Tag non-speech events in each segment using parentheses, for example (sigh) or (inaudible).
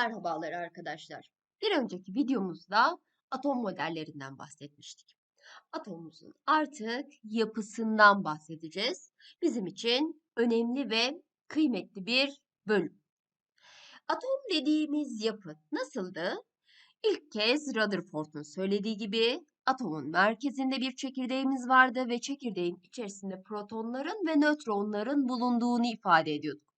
Merhabalar arkadaşlar. Bir önceki videomuzda atom modellerinden bahsetmiştik. Atomumuzun artık yapısından bahsedeceğiz. Bizim için önemli ve kıymetli bir bölüm. Atom dediğimiz yapı nasıldı? İlk kez Rutherford'un söylediği gibi atomun merkezinde bir çekirdeğimiz vardı ve çekirdeğin içerisinde protonların ve nötronların bulunduğunu ifade ediyorduk.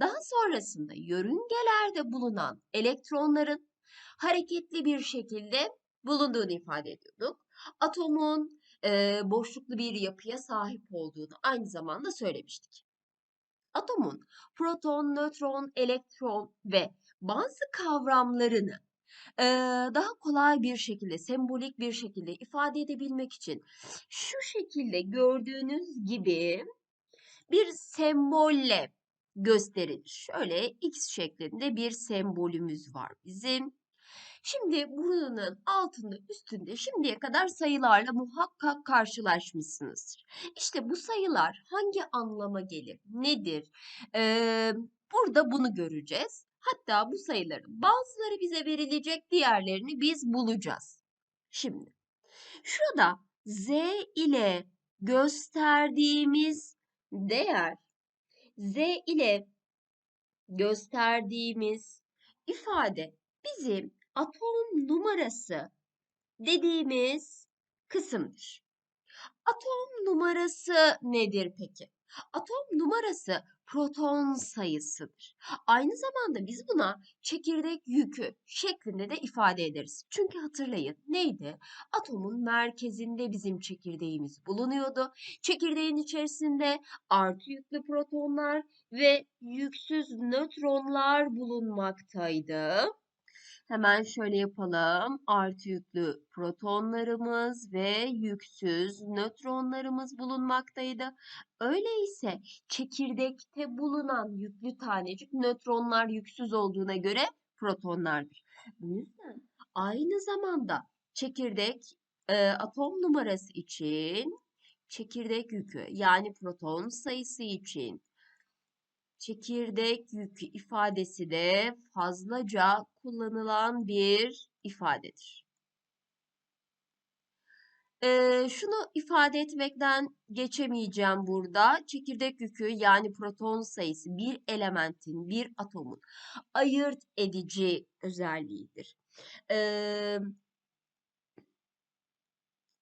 Daha sonrasında yörüngelerde bulunan elektronların hareketli bir şekilde bulunduğunu ifade ediyorduk. Atomun e, boşluklu bir yapıya sahip olduğunu aynı zamanda söylemiştik. Atomun proton, nötron, elektron ve bazı kavramlarını e, daha kolay bir şekilde, sembolik bir şekilde ifade edebilmek için şu şekilde gördüğünüz gibi bir sembolle gösterilir. Şöyle x şeklinde bir sembolümüz var bizim. Şimdi bunun altında üstünde şimdiye kadar sayılarla muhakkak karşılaşmışsınızdır. İşte bu sayılar hangi anlama gelir, nedir? Ee, burada bunu göreceğiz. Hatta bu sayıların bazıları bize verilecek, diğerlerini biz bulacağız. Şimdi şurada z ile gösterdiğimiz değer z ile gösterdiğimiz ifade bizim atom numarası dediğimiz kısımdır. Atom numarası nedir peki? Atom numarası proton sayısıdır. Aynı zamanda biz buna çekirdek yükü şeklinde de ifade ederiz. Çünkü hatırlayın neydi? Atomun merkezinde bizim çekirdeğimiz bulunuyordu. Çekirdeğin içerisinde artı yüklü protonlar ve yüksüz nötronlar bulunmaktaydı. Hemen şöyle yapalım. Artı yüklü protonlarımız ve yüksüz nötronlarımız bulunmaktaydı. Öyleyse çekirdekte bulunan yüklü tanecik nötronlar yüksüz olduğuna göre protonlardır. Bu yüzden aynı zamanda çekirdek e, atom numarası için çekirdek yükü yani proton sayısı için çekirdek yükü ifadesi de fazlaca kullanılan bir ifadedir. Ee, şunu ifade etmekten geçemeyeceğim burada. Çekirdek yükü yani proton sayısı bir elementin, bir atomun ayırt edici özelliğidir. Ee,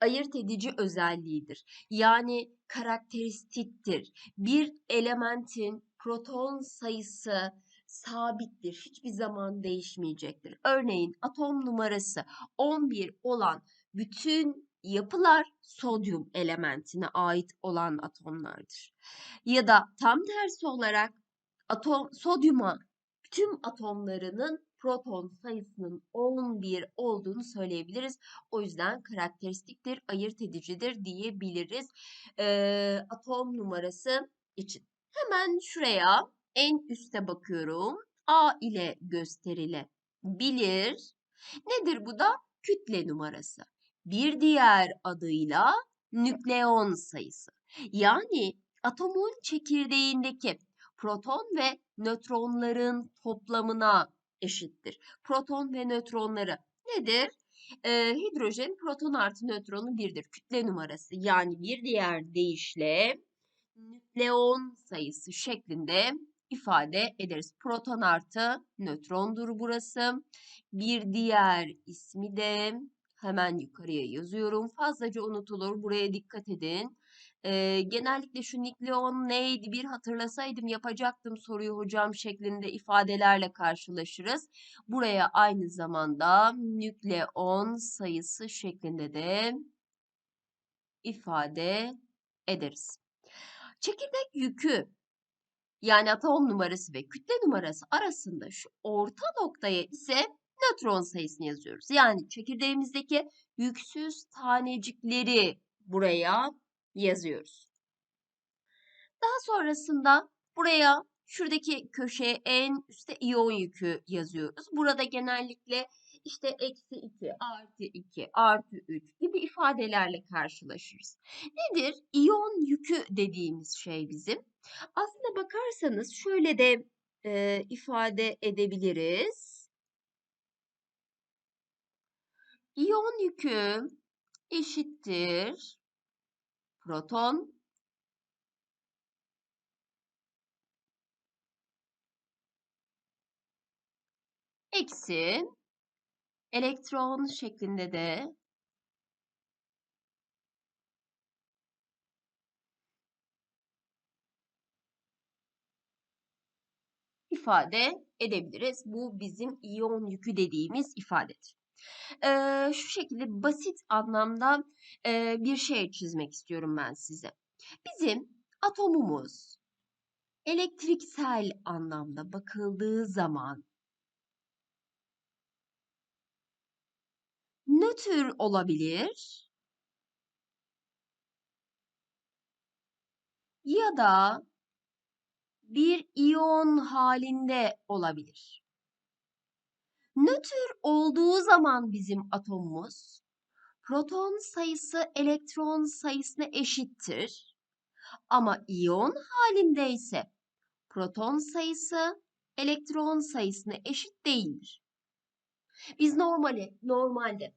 ayırt edici özelliğidir. Yani karakteristiktir. Bir elementin proton sayısı sabittir. Hiçbir zaman değişmeyecektir. Örneğin atom numarası 11 olan bütün yapılar sodyum elementine ait olan atomlardır. Ya da tam tersi olarak atom sodyuma tüm atomlarının proton sayısının 11 olduğunu söyleyebiliriz. O yüzden karakteristiktir, ayırt edicidir diyebiliriz e, atom numarası için. Hemen şuraya en üste bakıyorum. A ile gösterilebilir. Nedir bu da? Kütle numarası. Bir diğer adıyla nükleon sayısı. Yani atomun çekirdeğindeki proton ve nötronların toplamına eşittir. Proton ve nötronları nedir? Ee, hidrojen proton artı nötronu birdir. Kütle numarası yani bir diğer deyişle nükleon sayısı şeklinde ifade ederiz. Proton artı nötrondur burası. Bir diğer ismi de hemen yukarıya yazıyorum. Fazlaca unutulur. Buraya dikkat edin. Ee, genellikle şu nükleon neydi bir hatırlasaydım yapacaktım soruyu hocam şeklinde ifadelerle karşılaşırız. Buraya aynı zamanda nükleon sayısı şeklinde de ifade ederiz. Çekirdek yükü yani atom numarası ve kütle numarası arasında şu orta noktaya ise nötron sayısını yazıyoruz. Yani çekirdeğimizdeki yüksüz tanecikleri buraya yazıyoruz. Daha sonrasında buraya şuradaki köşeye en üstte iyon yükü yazıyoruz. Burada genellikle işte eksi 2, artı 2, artı 3 gibi ifadelerle karşılaşırız. Nedir? İyon yükü dediğimiz şey bizim. Aslında bakarsanız şöyle de e, ifade edebiliriz. İyon yükü eşittir proton eksi elektron şeklinde de ifade edebiliriz. Bu bizim iyon yükü dediğimiz ifadedir. Ee, şu şekilde basit anlamda e, bir şey çizmek istiyorum ben size. Bizim atomumuz elektriksel anlamda bakıldığı zaman nötr olabilir ya da bir iyon halinde olabilir. Nötr olduğu zaman bizim atomumuz proton sayısı elektron sayısına eşittir. Ama iyon halinde ise proton sayısı elektron sayısına eşit değildir. Biz normali, normalde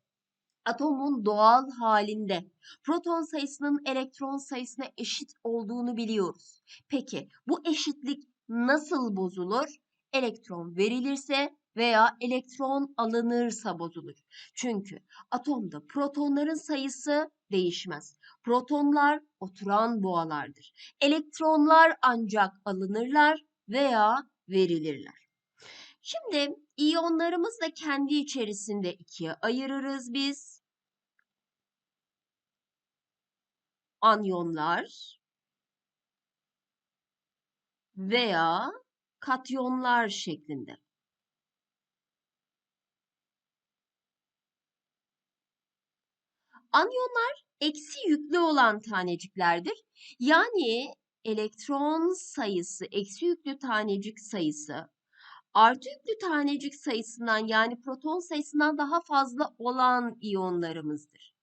atomun doğal halinde proton sayısının elektron sayısına eşit olduğunu biliyoruz. Peki bu eşitlik nasıl bozulur? Elektron verilirse veya elektron alınırsa bozulur. Çünkü atomda protonların sayısı değişmez. Protonlar oturan boğalardır. Elektronlar ancak alınırlar veya verilirler. Şimdi iyonlarımız da kendi içerisinde ikiye ayırırız biz. Anyonlar veya katyonlar şeklinde. Anyonlar eksi yüklü olan taneciklerdir. Yani elektron sayısı, eksi yüklü tanecik sayısı artı yüklü tanecik sayısından yani proton sayısından daha fazla olan iyonlarımızdır.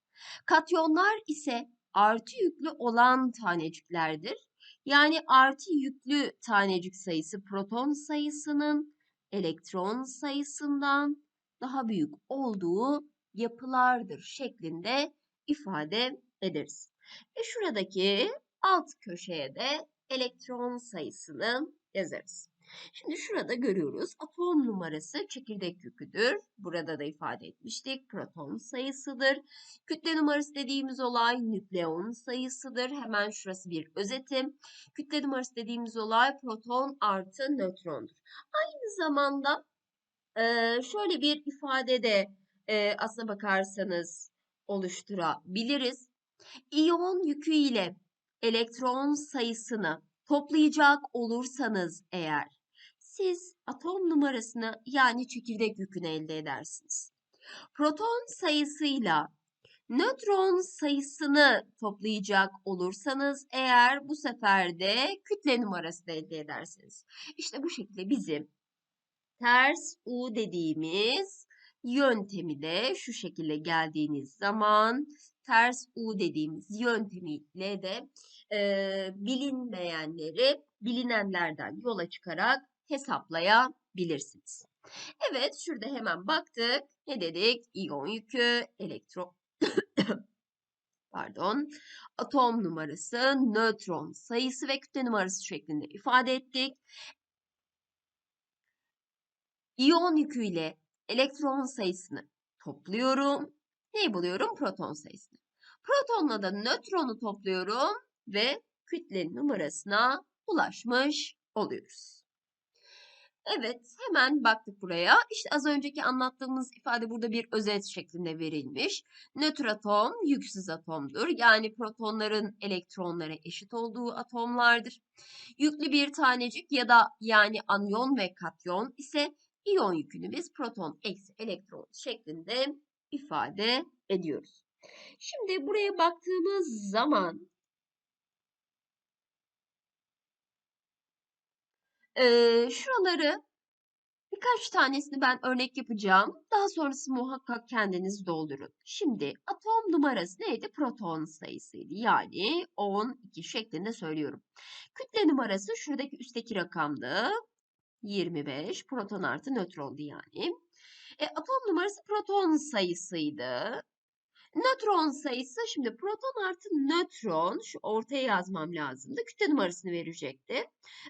Katyonlar ise artı yüklü olan taneciklerdir. Yani artı yüklü tanecik sayısı proton sayısının elektron sayısından daha büyük olduğu yapılardır şeklinde ifade ederiz. Ve şuradaki alt köşeye de elektron sayısını yazarız. Şimdi şurada görüyoruz atom numarası çekirdek yüküdür. Burada da ifade etmiştik. Proton sayısıdır. Kütle numarası dediğimiz olay nükleon sayısıdır. Hemen şurası bir özetim. Kütle numarası dediğimiz olay proton artı nötrondur. Aynı zamanda şöyle bir ifade de aslına bakarsanız oluşturabiliriz. İyon yükü ile elektron sayısını toplayacak olursanız eğer siz atom numarasını yani çekirdek yükünü elde edersiniz. Proton sayısıyla nötron sayısını toplayacak olursanız eğer bu sefer de kütle numarasını elde edersiniz. İşte bu şekilde bizim ters U dediğimiz yöntemi de şu şekilde geldiğiniz zaman ters U dediğimiz yöntemiyle de e, bilinmeyenleri bilinenlerden yola çıkarak hesaplayabilirsiniz. Evet şurada hemen baktık. Ne dedik? İyon yükü, elektron (coughs) pardon, atom numarası, nötron sayısı ve kütle numarası şeklinde ifade ettik. İyon yüküyle elektron sayısını topluyorum. Neyi buluyorum? Proton sayısını. Protonla da nötronu topluyorum ve kütle numarasına ulaşmış oluyoruz. Evet, hemen baktık buraya. İşte az önceki anlattığımız ifade burada bir özet şeklinde verilmiş. Nötr atom yüksüz atomdur. Yani protonların elektronlara eşit olduğu atomlardır. Yüklü bir tanecik ya da yani anyon ve katyon ise iyon yükünü biz proton eksi elektron şeklinde ifade ediyoruz. Şimdi buraya baktığımız zaman Ee, şuraları birkaç tanesini ben örnek yapacağım. Daha sonrası muhakkak kendiniz doldurun. Şimdi atom numarası neydi? Proton sayısıydı. Yani 12 şeklinde söylüyorum. Kütle numarası şuradaki üstteki rakamdı. 25. Proton artı nötrondu yani. E, atom numarası proton sayısıydı. Nötron sayısı şimdi proton artı nötron şu ortaya yazmam lazımdı. Kütle numarasını verecekti.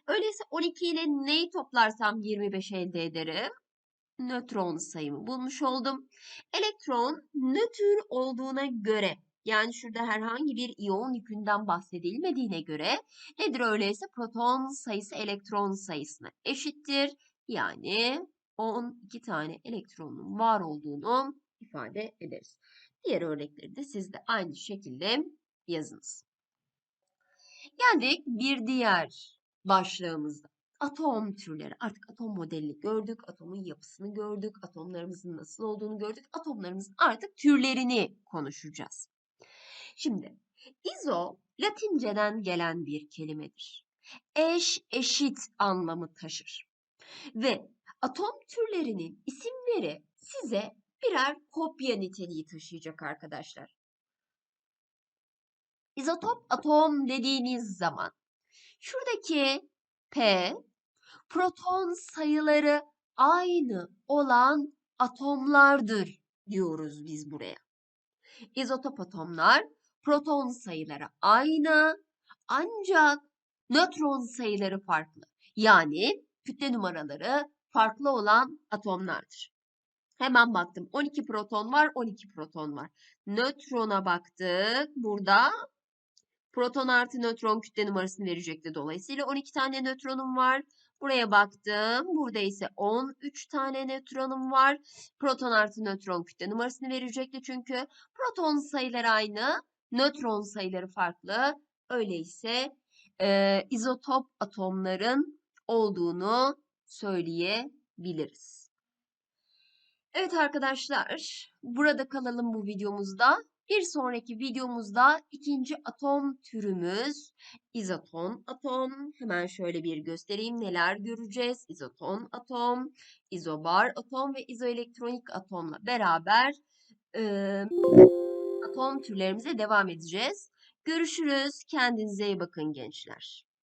Öyleyse 12 ile neyi toplarsam 25 elde ederim. Nötron sayımı bulmuş oldum. Elektron nötr olduğuna göre yani şurada herhangi bir iyon yükünden bahsedilmediğine göre nedir öyleyse proton sayısı elektron sayısına eşittir. Yani 12 tane elektronun var olduğunu ifade ederiz. Diğer örnekleri de siz de aynı şekilde yazınız. Geldik bir diğer başlığımızda. Atom türleri. Artık atom modelini gördük, atomun yapısını gördük, atomlarımızın nasıl olduğunu gördük. Atomlarımızın artık türlerini konuşacağız. Şimdi izo Latinceden gelen bir kelimedir. Eş, eşit anlamı taşır. Ve atom türlerinin isimleri size birer kopya niteliği taşıyacak arkadaşlar. İzotop atom dediğiniz zaman şuradaki P proton sayıları aynı olan atomlardır diyoruz biz buraya. İzotop atomlar proton sayıları aynı ancak nötron sayıları farklı. Yani kütle numaraları farklı olan atomlardır. Hemen baktım. 12 proton var, 12 proton var. Nötrona baktık. Burada proton artı nötron kütle numarasını verecekti. Dolayısıyla 12 tane nötronum var. Buraya baktım. Burada ise 13 tane nötronum var. Proton artı nötron kütle numarasını verecekti çünkü. Proton sayıları aynı, nötron sayıları farklı. Öyleyse e, izotop atomların olduğunu söyleyebiliriz. Evet arkadaşlar, burada kalalım bu videomuzda. Bir sonraki videomuzda ikinci atom türümüz izoton atom. Hemen şöyle bir göstereyim neler göreceğiz. İzoton atom, izobar atom ve izoelektronik atomla beraber e, atom türlerimize devam edeceğiz. Görüşürüz. Kendinize iyi bakın gençler.